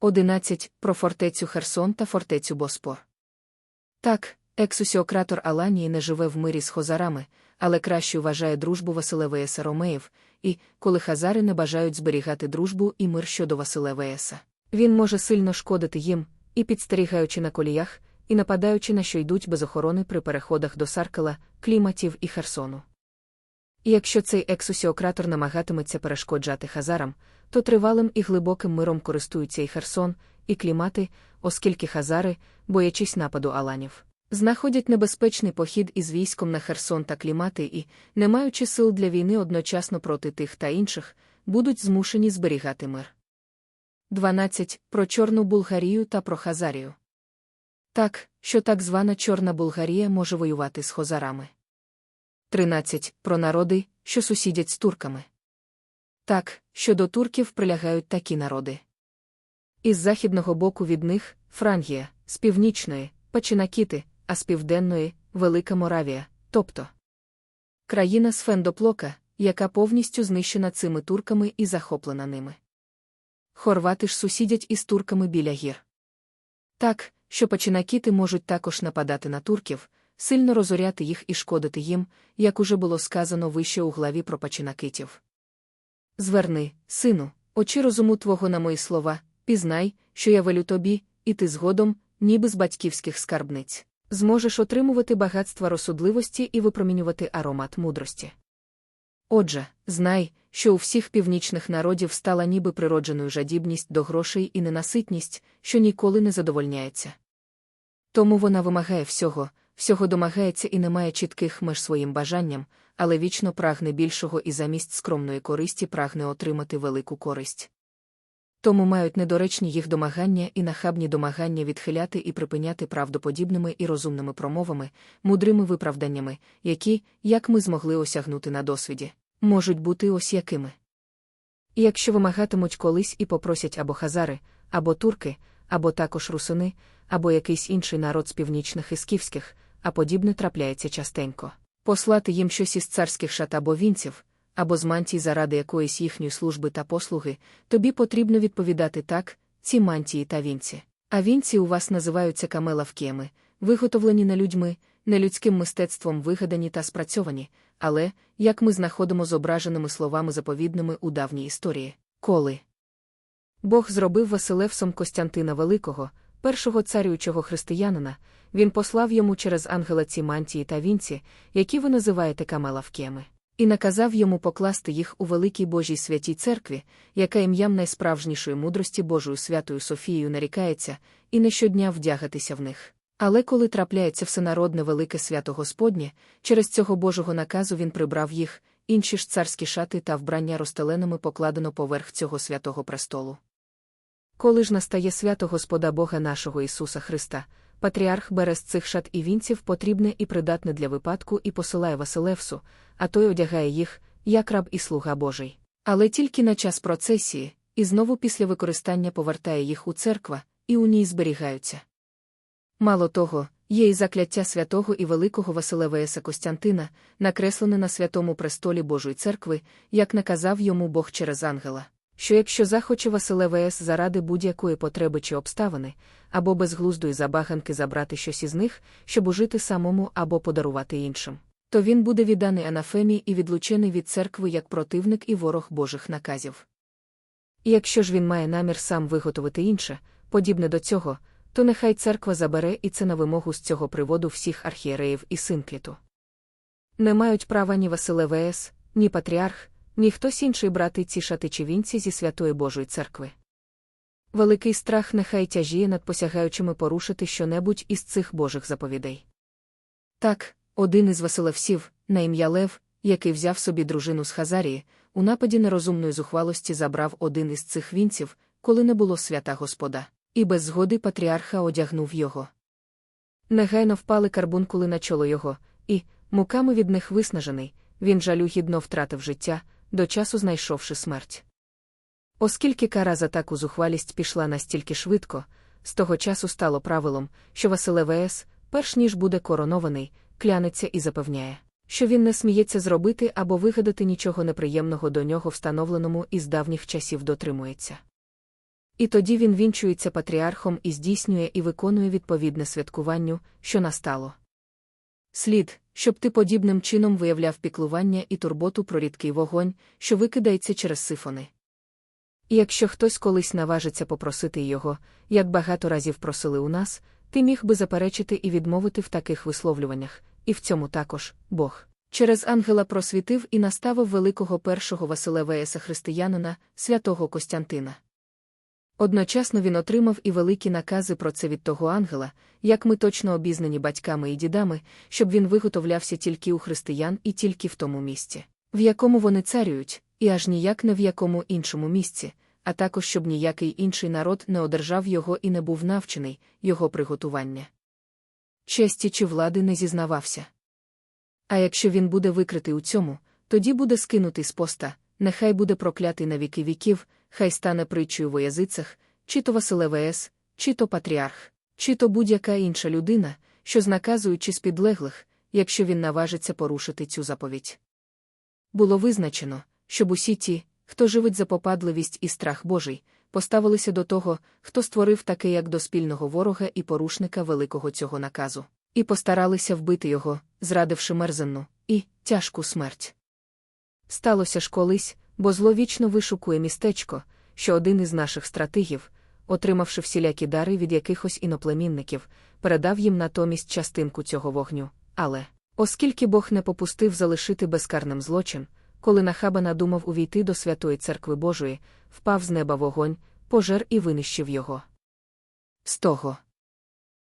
11. Про фортецю Херсон та фортецю Боспор. Так, ексусіократор Аланії не живе в мирі з хозарами, але краще вважає дружбу Василевеєса Ромеїв, і, коли хазари не бажають зберігати дружбу і мир щодо Василевеєса, він може сильно шкодити їм, і підстерігаючи на коліях, і нападаючи на що йдуть без охорони при переходах до Саркела, Кліматів і Херсону. І якщо цей ексусіократор намагатиметься перешкоджати хазарам, то тривалим і глибоким миром користуються і Херсон, і клімати, оскільки хазари, боячись нападу аланів, знаходять небезпечний похід із військом на Херсон та клімати і, не маючи сил для війни одночасно проти тих та інших, будуть змушені зберігати мир. 12. Про Чорну Булгарію та про Хазарію. Так, що так звана Чорна Булгарія може воювати з хозарами. 13. Про народи, що сусідять з турками. Так, що до турків прилягають такі народи. Із західного боку від них Франгія, з північної, Пачинакіти, а з південної Велика Моравія, тобто країна з Фендоплока, яка повністю знищена цими турками і захоплена ними. Хорвати ж сусідять із турками біля гір. Так, що пачинакіти можуть також нападати на турків, сильно розоряти їх і шкодити їм, як уже було сказано вище у главі про пачинакитів. Зверни, сину, очі розуму твого на мої слова, пізнай, що я велю тобі, і ти згодом, ніби з батьківських скарбниць, зможеш отримувати багатства розсудливості і випромінювати аромат мудрості. Отже, знай, що у всіх північних народів стала ніби природженою жадібність до грошей і ненаситність, що ніколи не задовольняється. Тому вона вимагає всього, всього домагається і не має чітких меж своїм бажанням, але вічно прагне більшого і замість скромної користі прагне отримати велику користь. Тому мають недоречні їх домагання і нахабні домагання відхиляти і припиняти правдоподібними і розумними промовами, мудрими виправданнями, які, як ми змогли осягнути на досвіді, можуть бути ось якими. І якщо вимагатимуть колись і попросять або хазари, або турки, або також русини, або якийсь інший народ з північних і скіфських, а подібне трапляється частенько, послати їм щось із царських шат або вінців, або з мантій заради якоїсь їхньої служби та послуги, тобі потрібно відповідати так, ці мантії та вінці. А вінці у вас називаються камелавкіями, виготовлені не людьми, не людським мистецтвом вигадані та спрацьовані, але, як ми знаходимо зображеними словами заповідними у давній історії, коли Бог зробив Василевсом Костянтина Великого, першого царюючого християнина, він послав йому через ангела ці мантії та вінці, які ви називаєте камелавкіями і наказав йому покласти їх у великій Божій святій церкві, яка ім'ям найсправжнішої мудрості Божою святою Софією нарікається, і не щодня вдягатися в них. Але коли трапляється всенародне велике свято Господнє, через цього Божого наказу він прибрав їх, інші ж царські шати та вбрання розстеленими покладено поверх цього святого престолу. Коли ж настає свято Господа Бога нашого Ісуса Христа, Патріарх бере з цих шат і вінців потрібне і придатне для випадку і посилає Василевсу, а той одягає їх, як раб і слуга Божий. Але тільки на час процесії, і знову після використання повертає їх у церква, і у ній зберігаються. Мало того, є і закляття святого і великого Василевеса Костянтина, накреслене на святому престолі Божої церкви, як наказав йому Бог через ангела що якщо захоче Василе ВС заради будь-якої потреби чи обставини, або безглуздої забаганки забрати щось із них, щоб ужити самому або подарувати іншим, то він буде відданий анафемі і відлучений від церкви як противник і ворог Божих наказів. І якщо ж він має намір сам виготовити інше, подібне до цього, то нехай церква забере і це на вимогу з цього приводу всіх архієреїв і синкліту. Не мають права ні Василе ВС, ні патріарх, ні хтось інший брати ці шати чи вінці зі Святої Божої церкви. Великий страх нехай тяжіє над посягаючими порушити щонебудь із цих Божих заповідей. Так, один із Василевсів, на ім'я Лев, який взяв собі дружину з Хазарії, у нападі нерозумної зухвалості забрав один із цих вінців, коли не було свята Господа, і без згоди патріарха одягнув його. Негайно впали карбункули на чоло його, і, муками від них виснажений, він жалюгідно втратив життя до часу знайшовши смерть. Оскільки кара за таку зухвалість пішла настільки швидко, з того часу стало правилом, що Василе ВС, перш ніж буде коронований, клянеться і запевняє, що він не сміється зробити або вигадати нічого неприємного до нього встановленому із давніх часів дотримується. І тоді він вінчується патріархом і здійснює і виконує відповідне святкуванню, що настало. Слід, щоб ти подібним чином виявляв піклування і турботу про рідкий вогонь, що викидається через сифони. І якщо хтось колись наважиться попросити його, як багато разів просили у нас, ти міг би заперечити і відмовити в таких висловлюваннях, і в цьому також Бог. Через ангела просвітив і наставив великого першого Василевеєса християнина, святого Костянтина. Одночасно він отримав і великі накази про це від того ангела, як ми точно обізнані батьками і дідами, щоб він виготовлявся тільки у християн і тільки в тому місці, в якому вони царюють, і аж ніяк не в якому іншому місці, а також щоб ніякий інший народ не одержав його і не був навчений, його приготування. Честі чи влади не зізнавався. А якщо він буде викритий у цьому, тоді буде скинутий з поста, нехай буде проклятий на віки віків, хай стане притчою в язицях, чи то Василевес, чи то патріарх, чи то будь-яка інша людина, що знаказуючи з підлеглих, якщо він наважиться порушити цю заповідь. Було визначено, щоб усі ті, хто живить за попадливість і страх Божий, поставилися до того, хто створив таке як до спільного ворога і порушника великого цього наказу, і постаралися вбити його, зрадивши мерзенну і тяжку смерть. Сталося ж колись, бо зло вічно вишукує містечко, що один із наших стратегів, отримавши всілякі дари від якихось іноплемінників, передав їм натомість частинку цього вогню. Але, оскільки Бог не попустив залишити безкарним злочин, коли нахаба надумав увійти до святої церкви Божої, впав з неба вогонь, пожер і винищив його. З того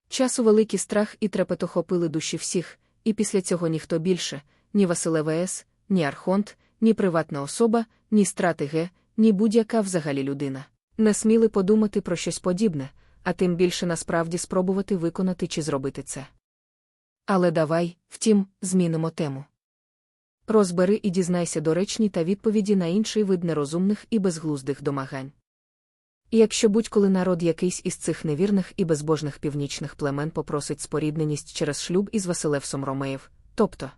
часу великий страх і трепет охопили душі всіх, і після цього ніхто більше, ні Василевес, ні Архонт, ні приватна особа, ні стратеге, ні будь-яка взагалі людина. Не сміли подумати про щось подібне, а тим більше насправді спробувати виконати чи зробити це. Але давай, втім, змінимо тему. Розбери і дізнайся доречні та відповіді на інший вид нерозумних і безглуздих домагань. Якщо будь-коли народ якийсь із цих невірних і безбожних північних племен попросить спорідненість через шлюб із Василевсом Ромеєв, тобто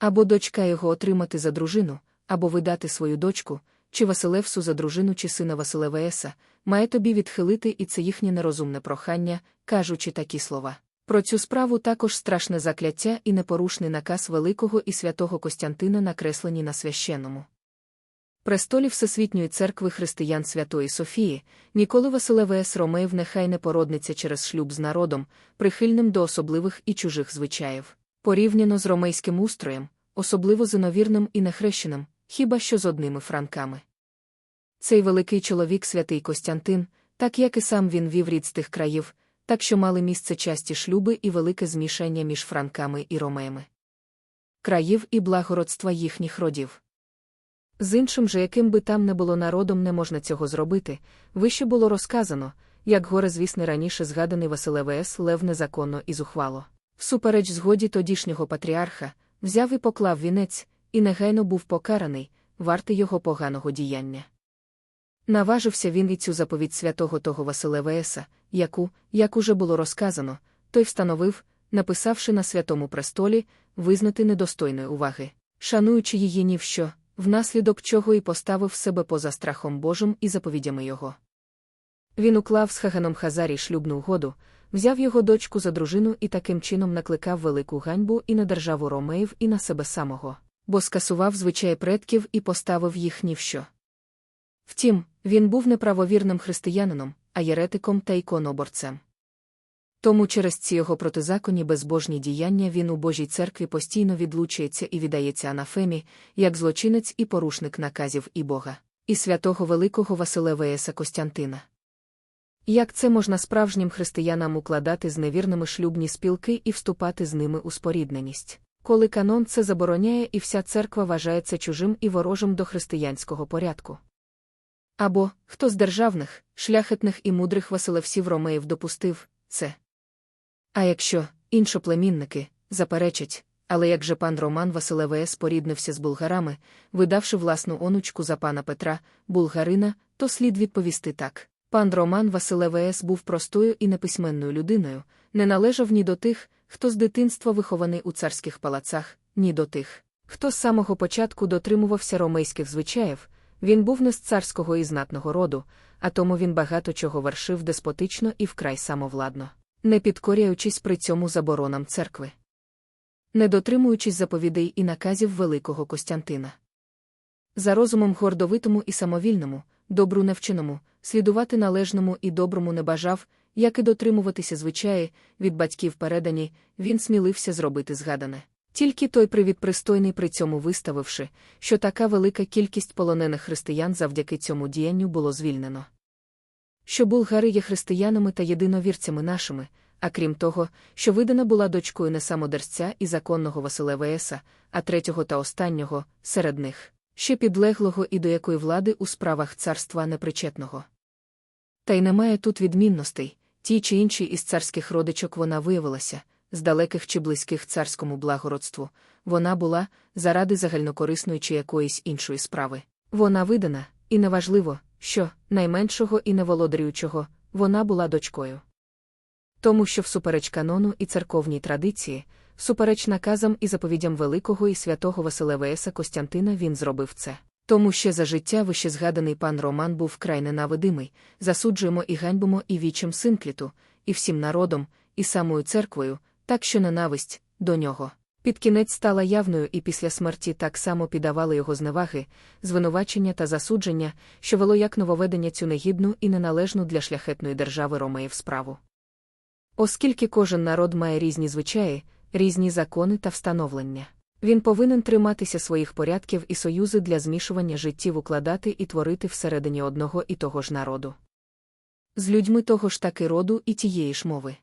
або дочка його отримати за дружину, або видати свою дочку, чи Василевсу за дружину чи сина Василевеса, має тобі відхилити і це їхнє нерозумне прохання, кажучи такі слова. Про цю справу також страшне закляття і непорушний наказ Великого і святого Костянтина накреслені на священному. Престолі Всесвітньої церкви християн Святої Софії, ніколи Василевес Ромеїв нехай не породниця через шлюб з народом, прихильним до особливих і чужих звичаїв, порівняно з ромейським устроєм, особливо з іновірним і нехрещеним, хіба що з одними франками. Цей великий чоловік святий Костянтин, так як і сам він вів рід з тих країв, так що мали місце часті шлюби і велике змішання між франками і ромеями. Країв і благородства їхніх родів. З іншим же, яким би там не було народом, не можна цього зробити, вище було розказано, як горе, звісне раніше згаданий Василевес Лев незаконно і зухвало. Всупереч згоді тодішнього патріарха, взяв і поклав вінець, і негайно був покараний, вартий його поганого діяння. Наважився він і цю заповідь святого того Василевеса, яку, як уже було розказано, той встановив, написавши на святому престолі, визнати недостойної уваги, шануючи її ні в що, внаслідок чого і поставив себе поза страхом Божим і заповідями його. Він уклав з Хаганом Хазарі шлюбну угоду, взяв його дочку за дружину і таким чином накликав велику ганьбу і на державу Ромеїв, і на себе самого, бо скасував звичаї предків і поставив їх ні в що. Втім, він був неправовірним християнином, а єретиком та іконоборцем. Тому через ці його протизаконні безбожні діяння він у Божій церкві постійно відлучується і віддається анафемі, як злочинець і порушник наказів і Бога, і святого Великого Василевеєса Костянтина. Як це можна справжнім християнам укладати з невірними шлюбні спілки і вступати з ними у спорідненість, коли канон це забороняє і вся церква вважається чужим і ворожим до християнського порядку? Або хто з державних, шляхетних і мудрих Василевсів Ромеїв допустив це? А якщо іншоплемінники заперечать, але як же пан Роман Василевес поріднився з булгарами, видавши власну онучку за пана Петра, булгарина, то слід відповісти так. Пан Роман Василевес був простою і неписьменною людиною, не належав ні до тих, хто з дитинства вихований у царських палацах, ні до тих, хто з самого початку дотримувався ромейських звичаїв. Він був не з царського і знатного роду, а тому він багато чого вершив деспотично і вкрай самовладно, не підкоряючись при цьому заборонам церкви. Не дотримуючись заповідей і наказів Великого Костянтина. За розумом гордовитому і самовільному, добру невченому, слідувати належному і доброму не бажав, як і дотримуватися звичаї, від батьків передані, він смілився зробити згадане. Тільки той привід пристойний при цьому виставивши, що така велика кількість полонених християн завдяки цьому діянню було звільнено. Що булгари є християнами та єдиновірцями нашими, а крім того, що видана була дочкою не самодерця і законного Василе Веса, а третього та останнього, серед них, ще підлеглого і до якої влади у справах царства непричетного. Та й немає тут відмінностей, ті чи інші із царських родичок вона виявилася, з далеких чи близьких царському благородству, вона була, заради загальнокорисної чи якоїсь іншої справи. Вона видана, і неважливо, що, найменшого і неволодарюючого, вона була дочкою. Тому що всупереч канону і церковній традиції, всупереч наказам і заповідям великого і святого Василевеса Костянтина він зробив це. Тому ще за життя вище згаданий пан Роман був вкрай ненавидимий, засуджуємо і ганьбимо і вічим синкліту, і всім народом, і самою церквою, так що ненависть до нього. Під кінець стала явною і після смерті так само піддавали його зневаги, звинувачення та засудження, що вело як нововведення цю негідну і неналежну для шляхетної держави Ромеїв справу. Оскільки кожен народ має різні звичаї, різні закони та встановлення, він повинен триматися своїх порядків і союзи для змішування життів укладати і творити всередині одного і того ж народу. З людьми того ж таки роду і тієї ж мови.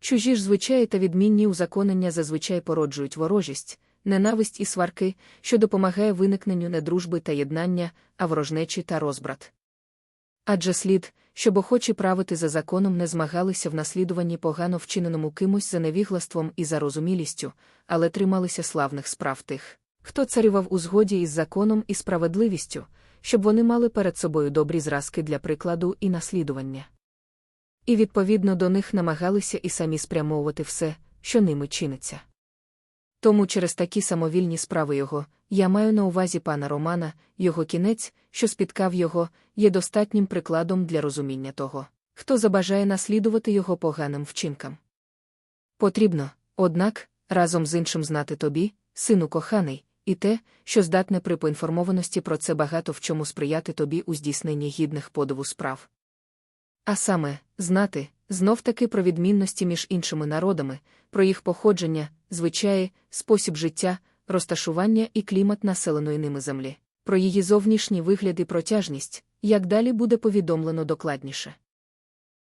Чужі ж звичаї та відмінні узаконення зазвичай породжують ворожість, ненависть і сварки, що допомагає виникненню не дружби та єднання, а ворожнечі та розбрат. Адже слід, щоб охочі правити за законом не змагалися в наслідуванні погано вчиненому кимось за невіглаством і зарозумілістю, але трималися славних справ тих, хто царював у згоді із законом і справедливістю, щоб вони мали перед собою добрі зразки для прикладу і наслідування. І відповідно до них намагалися і самі спрямовувати все, що ними чиниться. Тому через такі самовільні справи його, я маю на увазі пана Романа, його кінець, що спіткав його, є достатнім прикладом для розуміння того, хто забажає наслідувати його поганим вчинкам. Потрібно, однак, разом з іншим знати тобі, сину коханий, і те, що здатне при поінформованості про це багато в чому сприяти тобі у здійсненні гідних подиву справ. А саме, знати, знов таки про відмінності між іншими народами, про їх походження, звичаї, спосіб життя, розташування і клімат населеної ними землі, про її зовнішній вигляд і протяжність, як далі буде повідомлено докладніше.